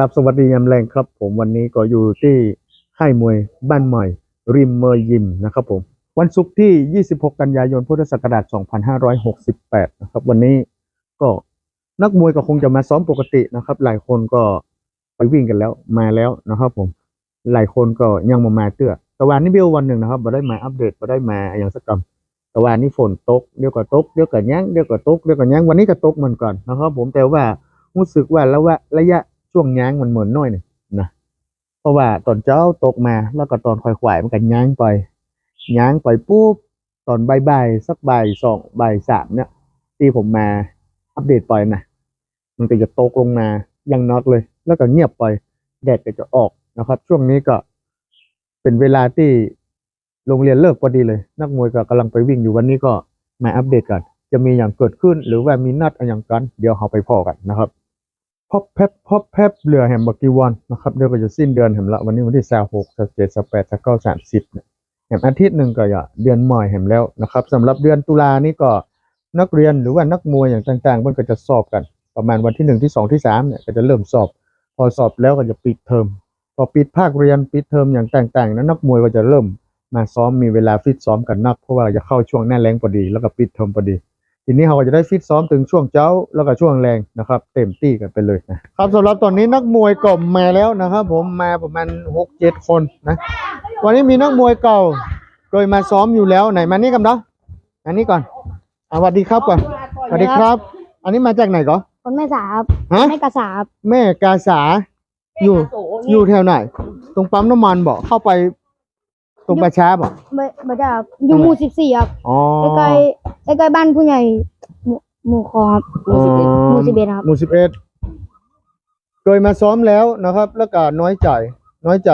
ครับสวัสดียามแรงครับ ผมวันนี้ก็อยู่ที่ค่ายมวยบ้านใหม่ ริมเมอร์ยิมนะครับผม วันศุกร์ที่ 26 กันยายนพุทธศักราช 2568 นะครับ วันนี้ก็นักมวยก็คงจะมาซ้อมปกตินะครับ หลายคนก็ไปวิ่งกันแล้วมาแล้วนะครับ ผมหลายคนก็ยังมามาเตื้อแต่วันนี้เบลวันหนึ่งนะครับมาได้มาอัปเดตมาได้มาอย่างสักกรรมแต่วันนี้ฝนตกเดี๋ยวก็ตกเดี๋ยวก็ยั้งเดี๋ยวก็ตกเดี๋ยวก็ยั้งวันนี้ก็ตกเหมือนกันนะครับ ผมแต่ว่ารู้สึกว่าแล้วว่าระยะ ช่วงยั้งมันเหมือนน้อยหนึ่งนะเพราะว่าตอนเช้าตกมาแล้วก็ตอนค่อยขวายมันก็ยั้งไปยั้งไปปุ๊บตอนบ่ายๆสักบ่ายสองบ่ายสามเนี่ยที่ผมมาอัปเดตไปนะมันก็จะตกลงมาอย่างน็อกเลย แล้วก็เงียบไปแดดก็จะออกนะครับ ช่วงนี้ก็เป็นเวลาที่โรงเรียนเลิกพอดีเลย นักมวยก็กำลังไปวิ่งอยู่วันนี้ก็มาอัปเดตกัน จะมีอย่างเกิดขึ้น หรือว่ามีนัดอะไรอย่างกัน เดี๋ยวเราไปพอกันนะครับ พบแพบพบแพบเหลือแหมบักกีวันนะครับเดี๋ยวก็จะสิ้นเดือนแหมละวันนี้วันที่สาหกสเจ็ดสแปดสเก้าสามสิบเนี่ยแหมอาทิตย์หนึ่งก็อย่าเดือนหม่อยแหมแล้วนะครับสำหรับเดือนตุลานี่ก็นักเรียนหรือว่านักมวยอย่างต่างๆมันก็จะสอบกัน ประมาณวันที่หนึ่งที่สองที่สามเนี่ยก็จะเริ่มสอบ พอสอบแล้วก็จะปิดเทอมพอปิดภาคเรียนปิดเทอมอย่างต่างๆนั้นนักมวยก็จะเริ่มมาซ้อมมีเวลาฟิตซ้อมกันนักเพราะว่าจะเข้าช่วงหน้าแรงพอดี แล้วก็ปิดเทอมพอดี ทีนี้เราก็จะได้ฟิตซ้อมถึงช่วงเช้าแล้วก็ช่วงแรงนะครับ เต็มที่กันไปเลยนะครับสำหรับตอนนี้นักมวยก็มาแล้วนะครับ ผมมาประมาณหกเจ็ดคนนะวันนี้มีนักมวยเก่าเคยมาซ้อมอยู่แล้วไหนมานี่กันเนาะอันนี้ก่อนอะสวัสดีครับก่อนสวัสดีครับ อันนี้มาจากไหนก่อนคนแม่สาบฮะแม่กระสาบแม่กาสาอยู่อยู่แถวไหน ตรงปั๊มน้ำมันบอกเข้าไป ตรงประชาบอกเบเบจะอยู่หมู่สิบสี่ครับอ๋อใกล้ใกล้ใกล้ๆบ้านผู้ใหญ่หมู่หมู่คอครับอ๋อหมู่สิบเอ็ดครับหมู่สิบเอ็ดเคยมาซ้อมแล้วนะครับ แล้วก็น้อยใจ น้อยใจ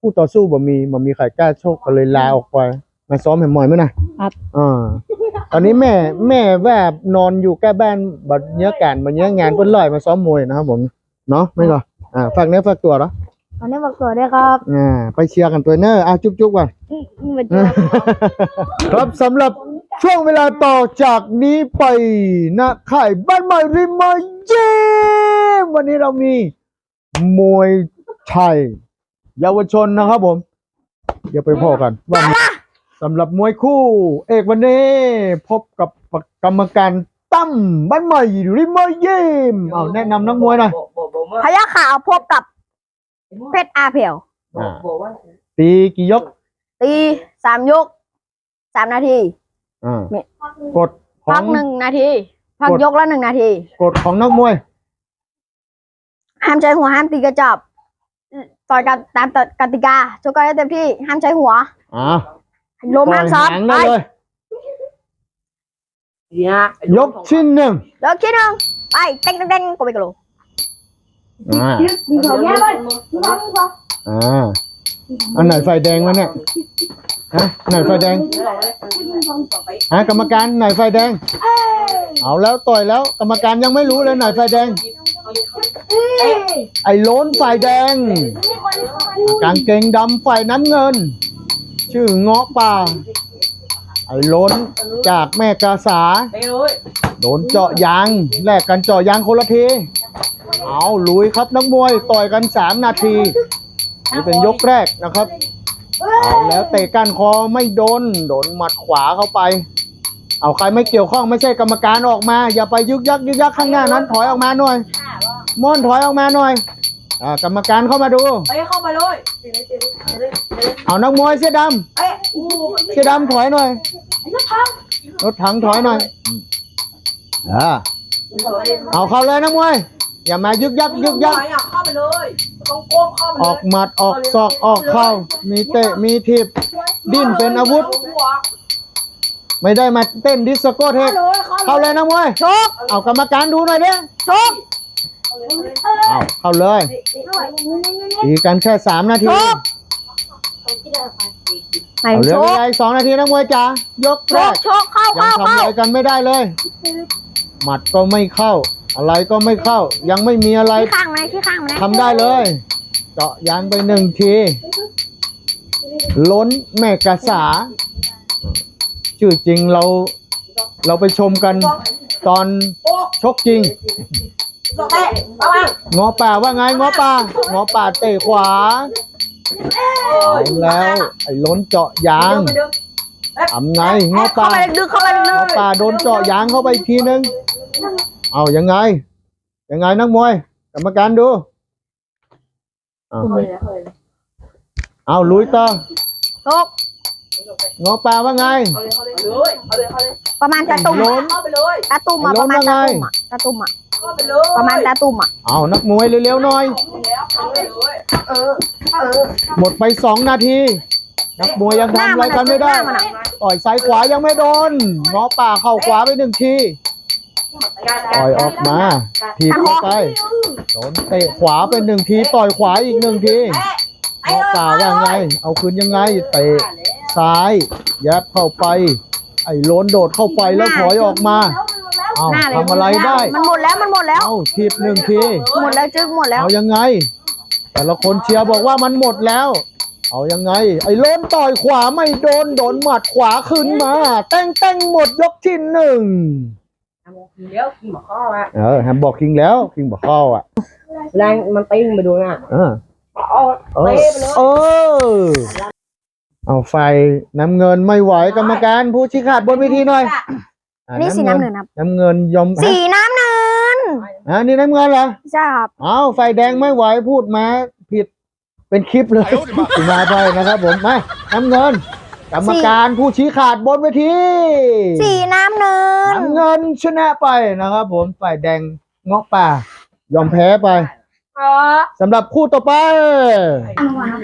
ผู้ต่อสู้บ่มีบ่มีใครกล้าโชคก็เลยลาออกไปมาซ้อมแหมหมอยมั้ยนะครับอ่าตอนนี้แม่แม่แวบนอนอยู่ใกล้บ้านบัดเนี้ยการบัดเนี้ยงานเพิ่นลอยมาซ้อมมวยนะครับผมเนาะไม่ก็อ่าฝากเนื้อฝากตัวเนาะ ตอนนี้บอกตัวได้วยครับอ่าไปเชียร์กันตัวเนอร์อะจุ๊บๆก่อนอืมอืมมาเจอครับสำหรับช่วงเวลาต่อจากนี้ไปนะค่ายบ้านใหม่ริมมาเย่วันนี้เรามีมวยไทยเยาวชนนะครับผม เดี๋ยวไปพอกันว่ามีสำหรับมวยคู่ เอกวันนี้พบกับกรรมการตั้มบ้านใหม่ริมมาเย่เอาแนะนำนักมวยหน่อยพยาขาวพบกับ เพชรอาเพียวตีกี่ยก ตีสามยกสามนาทีอ่าไม่กฎขอพังกหนึ่งนาทีพักกดยกละหนึ่งนาทีกฎของนักมวยห้ามใช้หัวห้ามตีกระจับต่อยกันตามกติกาชกกันให้เต็มที่ห้ามใช้หัวอ่าลมห้ามซ้อมปล่อยหางไปได้เลยยกที่หนึ่งเลิกคิดหนึ่งไปเต้งเต้งเต้งกูไปกันโล อ่าเขาแย่เลยอ่าอันไหนไฟแดงวะเนี่ยฮะไหนไฟแดงฮะกรรมการไหนไฟแดง เอาแล้วต่อยแล้ว กรรมการยังไม่รู้เลยไหนไฟแดง ไอ้โล้นไฟแดง กางเกงดำไฟน้ำเงิน ชื่อเงาะป่า ไอ้โล้นจากแม่กาสาโดนเจาะยางแลกกันเจาะยางคนละที เอาลุยครับนักมวยต่อยกันสามนาทีนี่เป็นยกแรกนะครับเอาแล้วเตะก้านคอไม่โดนโดนหมัดขวาเข้าไป เอาใครไม่เกี่ยวข้องไม่ใช่กรรมการออกมา อย่าไปยึกยักยึกยักข้างหน้านั้นถอยออกมาหน่อยม่อนถอยออกมาหน่อยอ่ากรรมการเข้ามาดูไปเข้ามาเลยเอานักมวยเสื้อดำเสื้อดำถอยหน่อยรถถังถอยหน่อยอ่าเอาเข้าเลยนักมวย อย่ามายึกยักยึกยักอยากเข้าไปเลยต้องโก้มเข้ามาออกหมัดออกศอกออกเข้า มีเตะมีทีบดิ้นเป็นอาวุธ ไม่ได้มาเต้นดิสโก้เทคเข้าเลยนะมวยชกเอากรรมการดูหน่อยเด้ชกเอาเข้าเลยดีกันแค่สามนาทีไม่เอาเหลืชอเวกลาอีกสองนาทีนะมวยจ๋ายกชแรกกชกเข้ายังเข้าทำเข้าอะไรกันไม่ได้เลย หมัดก็ไม่เข้า อะไรก็ไม่เข้า ยังไม่มีอะไรที่ข้างไหมที่ข้างไหมทำได้เลย เจาะยางไปหนึ่งที ล้นแม่กาสาชื่อจริงเรา เราไปชมกันตอนชกจริงสองเตะระวังงอป่าว่าไงงอป่างอป่าเตะขวาเอาแล้วไอ้ล้นเจาะยางไปดึงทำไงงอเข้าป่าไปลึกๆเข้าไปลึงอกป่าโดนเจาะยางเข้าไปอีกทีนึง เอายังไง ยังไงนักมวยกรรมการดูเอาเอาลุยต่อๆชกงอป่าว่าไงเอาเลยเอาเลยเอาเลยเอาเลยประมาณตาตุ่มล้นเข้าไปเลยตาตุ่มอะไอ้ปล้นระมาณว่าไงตาตุ่มอะตาตุ่มอะเข้าไปเลยประมาณตาตุ่มอะเอานักมวยเร็วๆหน่อยแล้วเข้าไปเลยเออเออหมดไปสองนาที นักมวยยังหน้าทำอะไรมันอะกันไม่ได้หน้ามันอะต่อยซ้ายขวายังไม่โดนงอป่าเข้าขวาไปหนึ่งที ต่อยออกมา ทีบเข้าไปโดนเตะขวาไปหนึ่งทีต่อยขวาอีกหนึ่งทีงอป่าว่าไง เอาคืนยังไงเตะซ้าย ยัดเข้าไป ไอ้โล้นโดดเข้าไปแล้วถอยออกมาเอาหน้าเลยทำอะไรได้ มันหมดแล้วมันหมดแล้วเอาทีบหนึ่งทีหมดแล้วจึ๊กหมดแล้วเอายังไง แต่ละคนเชียร์บอกว่ามันหมดแล้วเอายังไง ไอ้โล้นต่อยขวาไม่โดนโดนหมัดขวาขึ้นมา แต้งแต้งหมดยกที่หนึ่ง เดี๋ยวกินหมอข้ออะเออแฮมบอกคิงแล้วคิงบอกเข้าอะแรงมันติ้งไปดูน่ะเออเอาเออเตะไปเลยเออเอาไฟน้ำเงินไม่ไหวกรรมการผู้ชี้ขาดบนเวทีหน่อยอะนี่สีน้ำเงินครับน้ำเงินยอมสีน้ำเงินอ่านี่น้ำเงินเหรอใช่ครับเอาไฟแดงไม่ไหวพูดมาผิดเป็นคลิปเลยถึงมาไปนะครับผมมาน้ำเงิน กรรมการผู้ชี้ขาดบนเวทีสีน้ำเงินน้ำเงินชนะไปนะครับ ผมฝ่ายแดงเงาะป่า ยอมแพ้ไปเออสำหรับคู่ต่อไป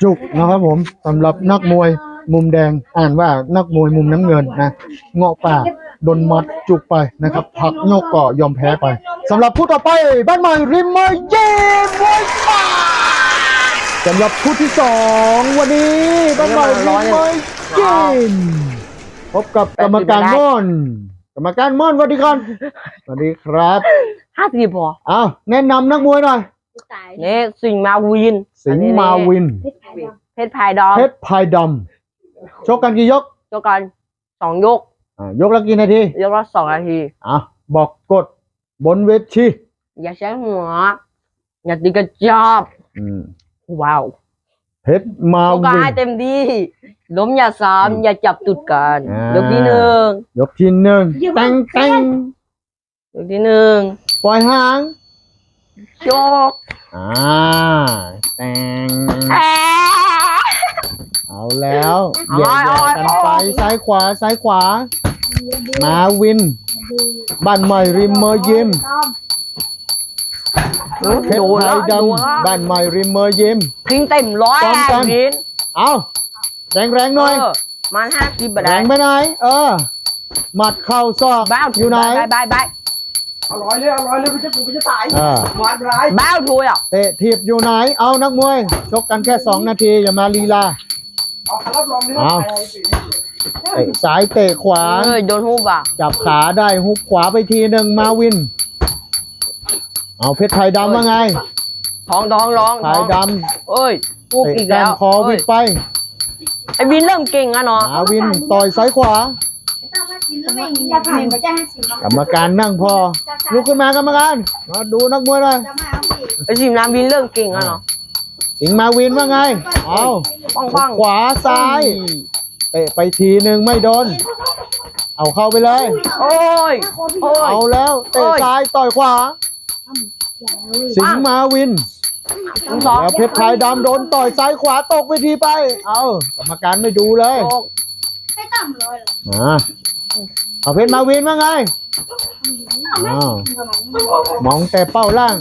จุกนะครับผมสำหรับนักมวยมุมแดงอ่านว่านักมวยมุมน้ำเงินนะเงาะป่าโดนมัดจุกไปนะครับพักโยกก็ยอมแพ้ไปสำหรับคู่ต่อไปบ้านใหม่ริมเมย์เย่มวยป่าสำหรับคู่ที่สองวันนี้บ้านใหม่ริมเมย์ เย่พบกับกรรมการม่อน กรรมการม่อนสวัสดีครับสวัสดีครับห้าสิบพออ้าวแนะนำนักมวยหน่อยเนี่ยสิงห์มาวิน สิงห์มาวิน เพชรพายดอมเพชรพายดำชกกันกี่ยกเจากันสองยกอ่ายกละกี่นาที ยกละสองนาทีอะบอกกดบนเวทีอย่าใช้หัว อย่าตีกระจอบอืมว้าว เพชรมาโอกาวิให้นเต็มที่ล้มอย่าซ้ำอย่าจับตุดกันอ่า ยกที่หนึ่งยกที่หนึ่งแตงแตงยกที่หนึ่งปล่อยหางโยกอ่าแตงแอะเอาแล้วเอาแย่เอาๆกันไปเอาซ้ายขวาซ้ายขวา มาวิน บ้านใหม่ริมเมอร์ยิม เพชรโดนไทแล้วยโดนดำบ้านใหม่ริมเมอร์ยิมทิ้งเต็มร้อยป้องกันอะวินเอาแรงแรงๆหน่อยเออมันห้าสิบาทแรงไปไหนเออหมัดเข่าซอกบ้าวอยู่ไหนบายบายบายเอาร้อยเลยเอาร้อยเลยไม่ใช่กูไม่ใช่ตายอ่าหวานร้ายบ้าวถวยอะเตะทีบอยู่ไหนเอานักมวยชกกันแค่สองนาทีอย่ามาลีลาเอารับรองนี่เอาเตะซ้ายเตะขวาเอ้ยโดนหูบ่ะจับขาได้ฮุบขวาไปทีหนึ่งมาวิน เอาเพชรไทยดำว่าไงท้องท้องร้องไทท้อยงดเอ้ยำพูกเตะอีกแก้แล้มวคอวิเอ้ยดไปไอ้วินเริ่มเก่งอะเนาะมาวินต่อยซ้ายขวากรรมการนั่งพอ ลุกขึ้นมากรรมการมาดูนักมวยหน่อยไอ้สิมน้ำวินเริ่มเก่งอะเนาะสิงห์มาวินว่าไง เอาปังปังขวาซ้ายเตะไปทีหนึ่งไม่โดน เอาเข้าไปเลย โอ้ยโอ้ย เอาแล้วเตะโอ้ยซ้ายต่อยขวา สิงห์มาวินทั้งสองแล้วเพชรไทยดำโดนต่อยซ้ายขวาตกไปทีไป เอากรรมการไม่ดูเลยโอ้มาเอาเพชรมาวินว่าไงอ้าวมองแต่เป้าล่าง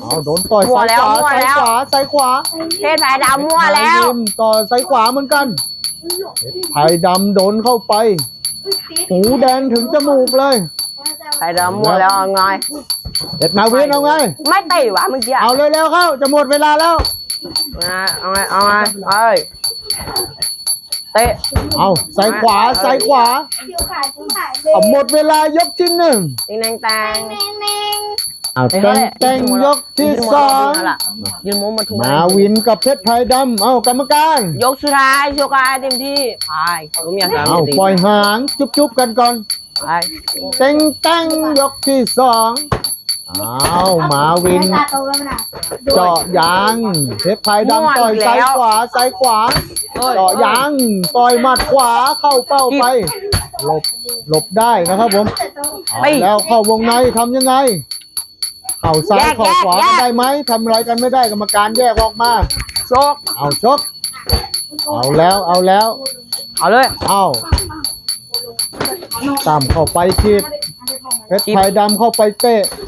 เอาโดนต่อยซ้ายขวาซ้ายขวาซ้ายขวาเพชรแพ้ดาวมั่วแล้วต่อซ้ายขวาเหมือนกันเพชรไทยดำโดนเข้าไปหูแดงถึงจมูกเลยแพ้ดาวมั่วแล้วเอาไง เพชรมาวินเอาไง ไม่เตะวะเมื่อกี้เอาเร็วๆเข้าจะหมดเวลาแล้วเอาไงเอาไงเอ้ยเตะเอาซ้ายขวาซ้ายขวาเอาหมดเวลายกที่หนึ่งติงแดงแตงเอาแตงแตงยกที่สองยืนโมมาถูมาวินกับเพชรไทยดำเอากรรมการ ยกสุดท้ายโชกายเต็มที่พายรู้มีอะไรเอาปล่อยหางจุ๊บๆกันก่อนพายแตงแตงยกที่สอง อ้าวหมาวินเจาะยางเพชรไทยดำต่อยซ้ายขวาซ้ายขวาเฮ้ยเจาะยางต่อยหมัดขวาเข้าเป้าไป หลบหลบได้นะครับผมเอาแล้วเข้าวงในทำยังไง เข่าซ้ายเข่าขวากันได้ไหมทำอะไรกันไม่ได้กรรมการแยกออกมา โชกเอาชก เอาแล้วเอาแล้ว เอาเลย เอาตามเข้าไปคีบเพชรไทยดำเข้าไปเตะเออ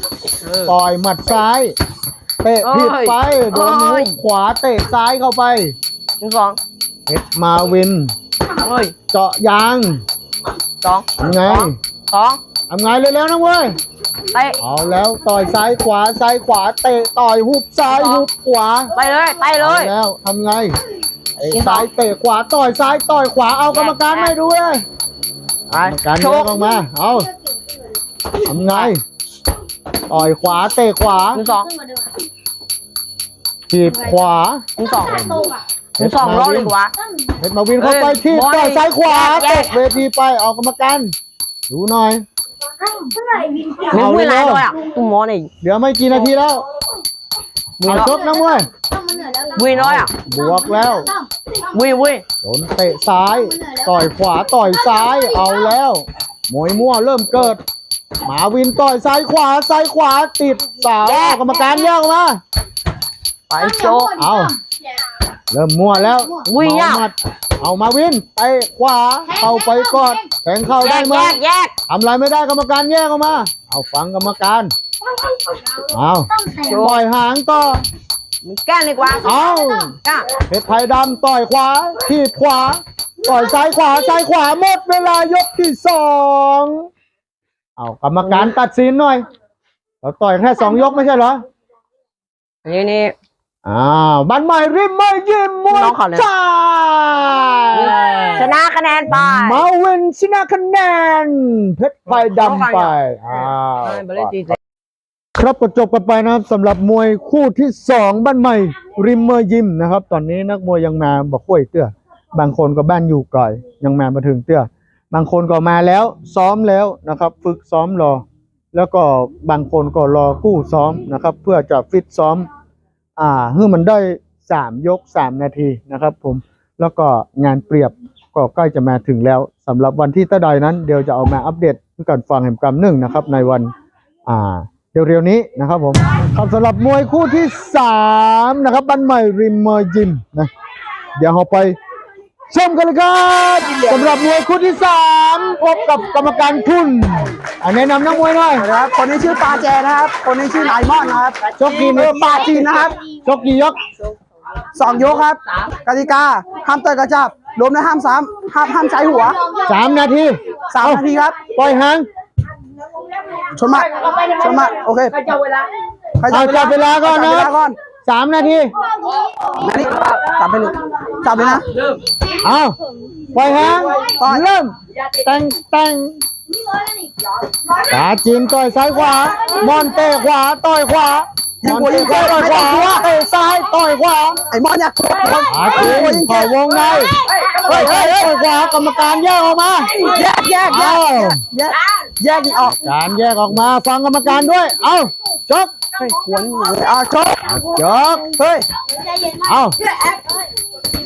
ต่อยหมัดซ้าย เตะผิดไปโดนโอ้หูยขวาเตะซ้ายเข้าไปหนึ่งสองเพชรมาวิน เฮ้ยเจาะยางสองทำไงสองทำไงเร็วๆนะเว้ยเตะเอาแล้วต่อยซ้ายขวาซ้ายขวาเตะต่อยหุบซ้ายหุบขวาไปเลยไปเลเอายแล้วทำไงไอ้ซ้ายเตะขวาต่อยซ้ายต่อยขวาเอากรรมการไม่ดูเลยไปกรรมการโชแยกกออกมาเอาทำไง ต่อยขวาเตะขวาหนึ่งสองถีบขวาหนึ่งสองหนึ่งสองรอบดีกว่าเพชรมาวินเข้าไปเอ้ยถีบบอยต่อยซ้ายขวาแยตกกเวทีไปเอากรรมการดูหน่อยหนึ่งเอามือไหนเร็วด้วยอะตุ้มมอนี่เหลือไม่กี่นาทีแล้วมือเอาน้อยชกนะเว้ยวุยน้อยอะบวกแล้ววุยวุยโดนเตะซ้าย ต่อยขวาต่อยซ้ายเอาแล้วมวยมั่วเริ่มเกิดห มาวินต่อยซ้ายขวาซ้ายขวาติดสาวเอากรรมการแยกออกมาไปโชกเอาเริ่มมั่วแล้ววิ่งเมาอะหมัดเอามาวินไปขวาเข้าไปกอดแทงเข้าแยได้กไหมแยกแยกทำอะไรไม่ได้กรรมการแยกออกมา เอาฟังกรรมการเอาปล่อยหางต่อ มึงแก้เลยกว่าเอาก้าเพชรไทยดำต่อยขวาทีบขวา ต่อยซ้ายขวาซ้ายขวาหมดเวลายกที่สอง เอากรรมการตัดสินหน่อย เราต่อยแค่สองยกไม่ใช่เหรอ นี่นี่ อ้าวบันใหม่ริมไม่ยิ้มมวยน้องเขาเนี่ยชายชนะคะแนนไป มาวินชนะคะแนนเพชรไฟดำไปอ้าวไปเลยดีใจครับก็จบกันไปนะครับสำหรับมวยคู่ที่สองบ้านใหม่ ริมเมอร์ยิมนะครับ ตอนนี้นักมวยยังมาบอกคุยเตื้อ บางคนก็บ้านอยู่ไกลยังมามาถึงเตื้อ บางคนก็มาแล้วซ้อมแล้วนะครับ ฝึกซ้อมรอ แล้วก็บางคนก็รอกู้ซ้อมนะครับ เพื่อจะฟิตซ้อม อ่าให้มันได้สามยกสามนาทีนะครับผมแล้วก็งานเปรียบก็ใกล้จะมาถึงแล้วสำหรับวันที่ตะใดนั้นเดี๋ยวจะเอามาอัปเดตกันฟังแห่งกรรมหนึ่งนะครับ ในวันอ่าเร็วๆนี้นะครับผมครับสำหรับมวยคู่ที่สามนะครับบันใหม่ริมเมอร์ยิมนะเดี๋ยวเราไป ชมกันเลยครับสำหรับมวยคู่ที่สามพบกับกรรมการทุนอะแนะนำนักมวยหน่อยครับคนนี้ชื่อปาแจนะครับ คนนี้ชื่อนายมอนนะครับชกกี่เออปาจีนนะครับชกกี่ยกสองยกครับกติกาห้ามต่อยกระจับรวมและห้ามซ้ำห้ามห้ามใช้หัวสามนาทีสามนาทีครับปล่อยหางชนหมัดชนหมัดโอเคใครจับเวลาเอาจับเวลาก่อนนะจับเวลาก่อนสามนาทีอันนี้จับไปเลย จับเลยนะ เอาปล่อยหางเริ่มแต่งแต่งตาจีนต่อยซ้ายขวา มอนเตะขวาต่อยขวามอนเตะขวาต่อยขวาเตะซ้ายต่อยขวาไอ้มอนเนี่ยตาจีนเข่าวงในเฮ้ยเฮ้ยต่อยขวากรรมการแยกออกมา แยกแยกแยเอากแยกแยกนี่ออกการแยกออกมาฟังกรรมการด้วย เอาชกเฮ้ยหวนเลยอะชกชกเฮ้ย เอา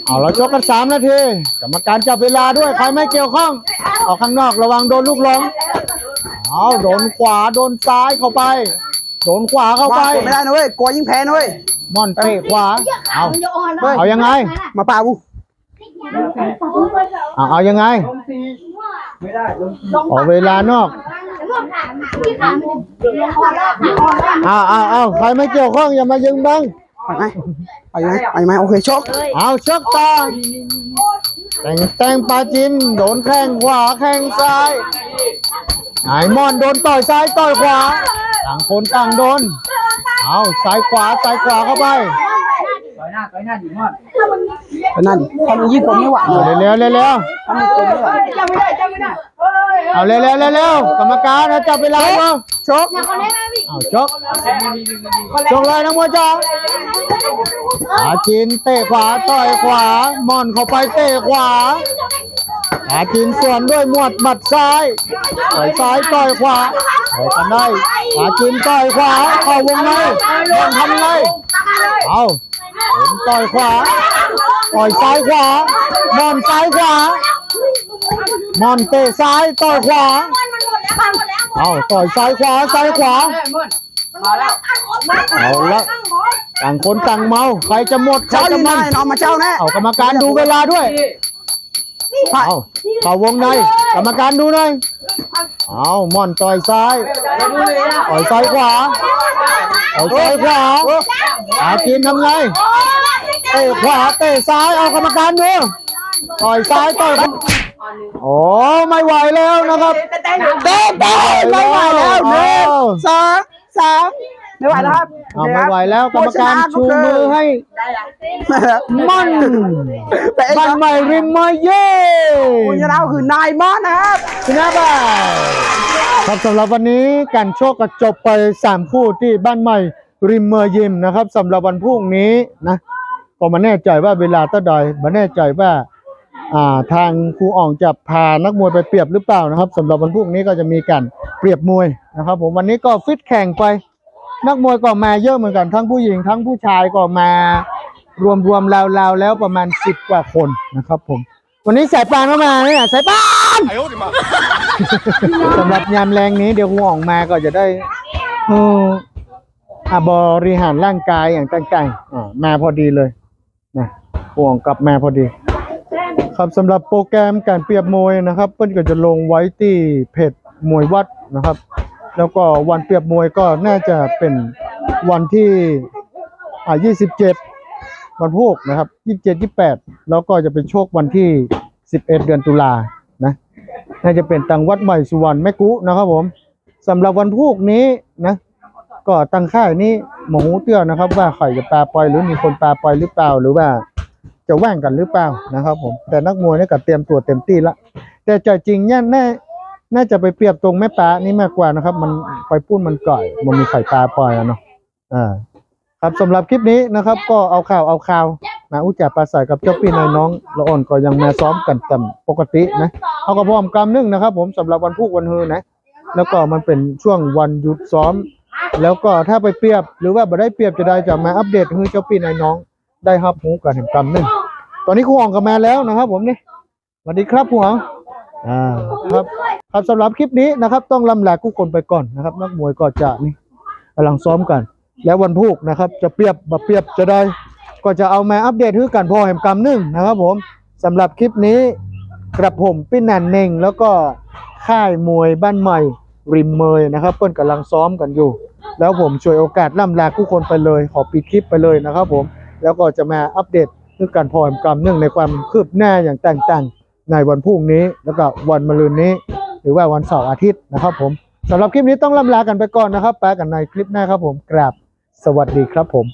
เอาเราชกกันสามนาทีกรรมการจับเวลาด้วยใครไม่เกี่ยวข้องออกข้างนอกระวังโดนลูกหลงเอาโดนขวาโดนซ้ายเข้าไป โดนขวาเข้าไปวางกดไม่ได้นะเว้ยกลัวยิ่งแพ้นะเว้ยม่อนเตะขวาเอาเฮ้ยเอายังไง มาป่าบูเอาเอายังไงออกเวลานอกเอาเอาเอาใครไม่เกี่ยวข้องอย่ามายึงบัง ไปไหมไปไหมไปไหมโอเคชกเอาชกต่อแต่งแต่งปลาจินโดนแข้งขวาแข้งซ้ายไอ้มอนโดนต่อยซ้ายต่อยขวาต่างคนต่างโดนเอาซ้ายขวาซ้ายขวาเข้าไปไปนั่น ทำยิ่งกว่าไม่ไหวเอาเร็วๆเร็วทำยิ่งกว่าไม่ไหวๆเอาเร็วๆเร็วๆกรรมการนะจับเวลาเนาะชกเอาชกชกเลยนะมัวจ้าอาจินเตะขวาต่อยขวามอนเข้าไปเตะขวาหากินส่วนด้วยหมวดหมัดซ้ายต่อยซ้ายต่อยขวาต่อยกันได้หากินต่อยขวาเข้าวงในมอนทำไงเอาเห็นต่อยขวา ต่อยซ้ายขวามอนซ้ายขวามอนเตะซ้ายต่อยขวาเอาต่อยซ้ายขวาซ้ายขวามาแล้วเอาละต่างคนต่างเมาใครจะหมดใครเจ้าอจะยู่ไหนมันน้องมาเจ้าแน่เอากรรมการดูเวลาด้วยเอาเข้าวงในกรรมการดูหน่อยเอาม่อนต่อยซ้ายต่อยซ้ายขวาต่อยซ้ายขวาอาจีนทำไง เตะขวาเตะซ้ายเอากรรมการดูต่อยซ้ายต่อยขวาโอ้ไม่ไหวแล้วนะครับเต้นเต้นไม่ไหวแล้วหนึ่งสองสามไม่ไหวแล้วครับเอาไม่ไหวแล้วกรรมการชูมือให้มันแต่เองมันใหม่ริมมาเย่คุณจะเล่าคือนายมอนนะครับชนะไปครับสำหรับวันนี้การโชคก็จบไปสามคู่ที่บ้านใหม่ริมเมอร์ยิมนะครับสำหรับวันพรุ่งนี้นะ ก็มาแน่ใจว่าเวลาเท่าใดมาแน่ใจว่าอ่าทางครูอ่องจะพานักมวยไปเปรียบหรือเปล่านะครับสำหรับวันพรุ่งนี้ก็จะมีการเปรียบมวยนะครับ ผมวันนี้ก็ฟิตแข่งไป นักมวยก็มาเยอะเหมือนกันทั้งผู้หญิง ทั้งผู้ชายก็มารวมรวมๆแล้วๆแล้วประมาณสิบกว่าคนนะครับ ผม วันนี้สายปานก็มาเนี่ยสายปานสำหรับยามแรงนี้เดี๋ยวครูอ่องมาก็จะได้อออะบริหารร่างกายอย่างต่างๆมาพอดีเลย นะครูอ่องกลับมาพอดี ครับสำหรับโปรแกรมการเปรียบมวยนะครับ เปิ้ลก็จะลงไว้ที่เพจมวยวัดนะครับ แล้วก็วันเปรียบมวยก็น่าจะเป็นวันที่อ่า27 วันพุธนะครับ 27 28 แล้วก็จะเป็นโชควันที่ 11 เดือนตุลานะน่าจะเป็นตังวัดใหม่สุวรรณแม่กุนะครับผมสำหรับวันพุธนี้นะ ก็ตังค่ายนี้หมูเตี้ยวนะครับ ว่าใครจะปลาปล่อยหรือมีคนปลาปล่อยหรือเปล่าหรือว่าจะแว่งกันหรือเปล่านะครับผมแต่นักมวยนี่ก็เตรียมตัวเต็มที่ละแต่ใจจริงเนี่ยน่น่าจะไปเปรียบตรงแม่ปลานี่มากกว่านะครับ มันไปปุ้นมันก่อย มันมีไข่ปลาปล่อยอะเนาะอ่าครับสำหรับคลิปนี้นะครับ ก็เอาข่าวเอาข่าวมาอุจจาปลาใสกับเจ้าพี่นายน้องละอ่อนก็ยังมาซ้อมกันตามปกตินะเอากระพร้อมกำนึงนะครับ ผมสำหรับวันพุธวันฮือนะ แล้วก็มันเป็นช่วงวันหยุดซ้อม แล้วก็ถ้าไปเปรียบหรือว่าบ่ได้เปรียบจะได้จะมาอัปเดตให้เจ้าพี่นายน้องได้รับหูกันเห็นกำนึงตอนนี้ครูอ่องก็มาแล้วนะครับ ผมนี่สวัสดีครับครูอ่องอ่าครับครับสำหรับคลิปนี้นะครับ ต้องลำลาผู้คนไปก่อนนะครับ นักมวยก็จะนี่กำลังซ้อมกัน แล้ววันพุธนะครับ จะเปรียบบ่เปรียบจะได้ ก็จะเอามาอัปเดตให้กันพอแห่งกำหนึ่งนะครับ ผมสำหรับคลิปนี้กระผมปิ้นนันเน่งแล้วก็ค่ายมวยบ้านใหม่ริมเมยนะครับ เปิ้นกำลังซ้อมกันอยู่ แล้วผมช่วยโอกาสล่ำลาผู้คนไปเลย ขอปิดคลิปไปเลยนะครับผม แล้วก็จะมาอัปเดตเรื่องการพอแห่งกรรมเนื่องในความคืบหน้าอย่างต่างๆ ในวันพรุ่งนี้ แล้วก็วันมะรืนนี้ หรือว่าวันเสาร์อาทิตย์นะครับผมสำหรับคลิปนี้ต้องล่ำลากันไปก่อนนะครับแปะกันในคลิปหน้าครับผมกราบสวัสดีครับผม